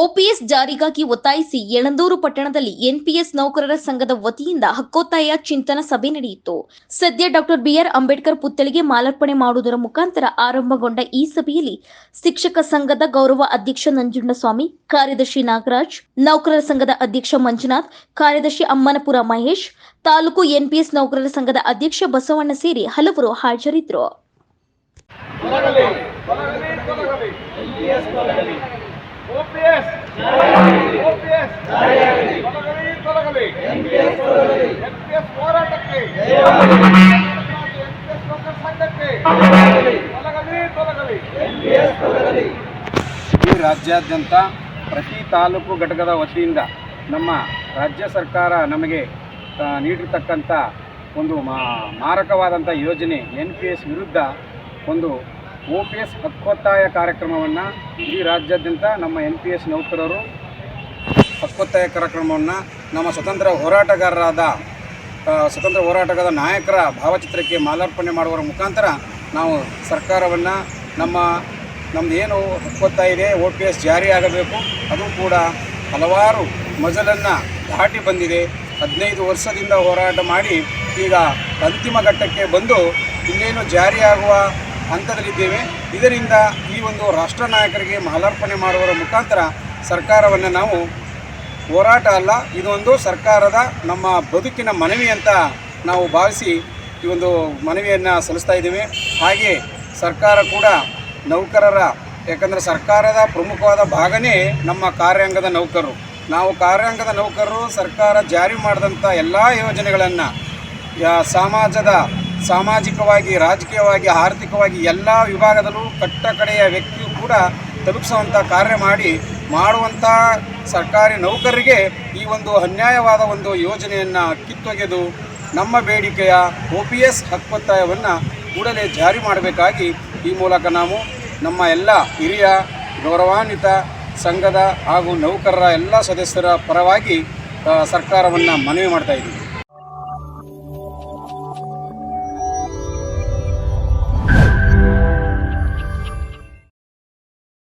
OPS ಜಾರಿಗಾಗಿ ಒತ್ತಾಯಿಸಿ ಯಳಂದೂರು ಪಟ್ಟಣದಲ್ಲಿ NPS ನೌಕರರ ಸಂಘದ ವತಿಯಿಂದ ಹಕ್ಕೊತ್ತಾಯ ಚಿಂತನ ಸಭೆ ನಡೆಯಿತು. ಸದ್ಯ ಡಾಕ್ಟರ್ ಬಿಆರ್ ಅಂಬೇಡ್ಕರ್ ಪುತ್ಥಳಿಗೆ ಮಾಲಾರ್ಪಣೆ ಮಾಡುವುದರ ಮುಖಾಂತರ ಆರಂಭಗೊಂಡ ಈ ಸಭೆಯಲ್ಲಿ ಶಿಕ್ಷಕ ಸಂಘದ ಗೌರವ ಅಧ್ಯಕ್ಷ ನಂಜುಂಡಸ್ವಾಮಿ, ಕಾರ್ಯದರ್ಶಿ ನಾಗರಾಜ್, ನೌಕರರ ಸಂಘದ ಅಧ್ಯಕ್ಷ ಮಂಜುನಾಥ್, ಕಾರ್ಯದರ್ಶಿ ಅಮ್ಮನಪುರ ಮಹೇಶ್, ತಾಲೂಕು ಎನ್ಪಿಎಸ್ ನೌಕರರ ಸಂಘದ ಅಧ್ಯಕ್ಷ ಬಸವಣ್ಣ ಸೇರಿ ಹಲವರು ಹಾಜರಿದ್ದರು. ಓಪಿಎಸ್ ಓಪಿಎಸ್ ಈ ರಾಜ್ಯಾದ್ಯಂತ ಪ್ರತಿ ತಾಲೂಕು ಘಟಕದ ವತಿಯಿಂದ ನಮ್ಮ ರಾಜ್ಯ ಸರ್ಕಾರ ನಮಗೆ ನೀಡಿರ್ತಕ್ಕಂಥ ಒಂದು ಮಾರಕವಾದಂಥ ಯೋಜನೆ ಎನ್ ಪಿ ಎಸ್ ವಿರುದ್ಧ ಒಂದು ಒ ಪಿ ಎಸ್ ಹಕ್ಕೊತ್ತಾಯ ಕಾರ್ಯಕ್ರಮವನ್ನು ಇಡೀ ರಾಜ್ಯಾದ್ಯಂತ ನಮ್ಮ ಎನ್ ಪಿ ಎಸ್ ನೌಕರರು ಹಕ್ಕೊತ್ತಾಯ ಕಾರ್ಯಕ್ರಮವನ್ನು ನಮ್ಮ ಸ್ವತಂತ್ರ ಹೋರಾಟಗಾರರಾದ ಸ್ವತಂತ್ರ ಹೋರಾಟಗಾರ ನಾಯಕರ ಭಾವಚಿತ್ರಕ್ಕೆ ಮಾಲಾರ್ಪಣೆ ಮಾಡುವ ಮುಖಾಂತರ ನಾವು ಸರ್ಕಾರವನ್ನು ನಮ್ಮ ನಮ್ಮದು ಏನು ಹಕ್ಕೊತ್ತಾಯ ಇದೆ ಒ ಪಿ ಎಸ್ ಜಾರಿಯಾಗಬೇಕು ಅದು ಕೂಡ ಹಲವಾರು ಮಜಲನ್ನು ದಾಟಿ ಬಂದಿದೆ. ಹದಿನೈದು ವರ್ಷದಿಂದ ಹೋರಾಟ ಮಾಡಿ ಈಗ ಅಂತಿಮ ಘಟ್ಟಕ್ಕೆ ಬಂದು ಇನ್ನೇನು ಜಾರಿಯಾಗುವ ಹಂತದಲ್ಲಿದ್ದೇವೆ. ಇದರಿಂದ ಈ ಒಂದು ರಾಷ್ಟ್ರ ನಾಯಕರಿಗೆ ಮಾಲಾರ್ಪಣೆ ಮಾಡುವ ಮುಖಾಂತರ ಸರ್ಕಾರವನ್ನು ನಾವು ಹೋರಾಟ ಅಲ್ಲ, ಇದೊಂದು ಸರ್ಕಾರದ ನಮ್ಮ ಬದುಕಿನ ಮನವಿ ಅಂತ ನಾವು ಭಾವಿಸಿ ಈ ಒಂದು ಮನವಿಯನ್ನು ಸಲ್ಲಿಸ್ತಾ ಇದ್ದೇವೆ. ಹಾಗೆ ಸರ್ಕಾರ ಕೂಡ ನೌಕರರ, ಯಾಕಂದರೆ ಸರ್ಕಾರದ ಪ್ರಮುಖವಾದ ಭಾಗನೇ ನಮ್ಮ ಕಾರ್ಯಾಂಗದ ನೌಕರರು. ನಾವು ಕಾರ್ಯಾಂಗದ ನೌಕರರು, ಸರ್ಕಾರ ಜಾರಿ ಮಾಡಿದಂಥ ಎಲ್ಲ ಯೋಜನೆಗಳನ್ನು ಸಮಾಜದ ಸಾಮಾಜಿಕವಾಗಿ, ರಾಜಕೀಯವಾಗಿ, ಆರ್ಥಿಕವಾಗಿ ಎಲ್ಲ ವಿಭಾಗದಲ್ಲೂ ಕಟ್ಟ ಕಡೆಯ ವ್ಯಕ್ತಿಯು ಕೂಡ ತಲುಪಿಸುವಂಥ ಕಾರ್ಯ ಮಾಡಿ ಮಾಡುವಂಥ ಸರ್ಕಾರಿ ನೌಕರರಿಗೆ ಈ ಒಂದು ಅನ್ಯಾಯವಾದ ಒಂದು ಯೋಜನೆಯನ್ನು ಕಿತ್ತೊಗೆದು ನಮ್ಮ ಬೇಡಿಕೆಯ ಒ ಪಿ ಎಸ್ ಹಕ್ಕೊತ್ತಾಯವನ್ನು ಕೂಡಲೇ ಜಾರಿ ಮಾಡಬೇಕಾಗಿ ಈ ಮೂಲಕ ನಾವು ನಮ್ಮ ಎಲ್ಲ ಹಿರಿಯ, ಗೌರವಾನ್ವಿತ ಸಂಘದ ಹಾಗೂ ನೌಕರರ ಎಲ್ಲ ಸದಸ್ಯರ ಪರವಾಗಿ ಸರ್ಕಾರವನ್ನು ಮನವಿ ಮಾಡ್ತಾ ಇದ್ದೀವಿ.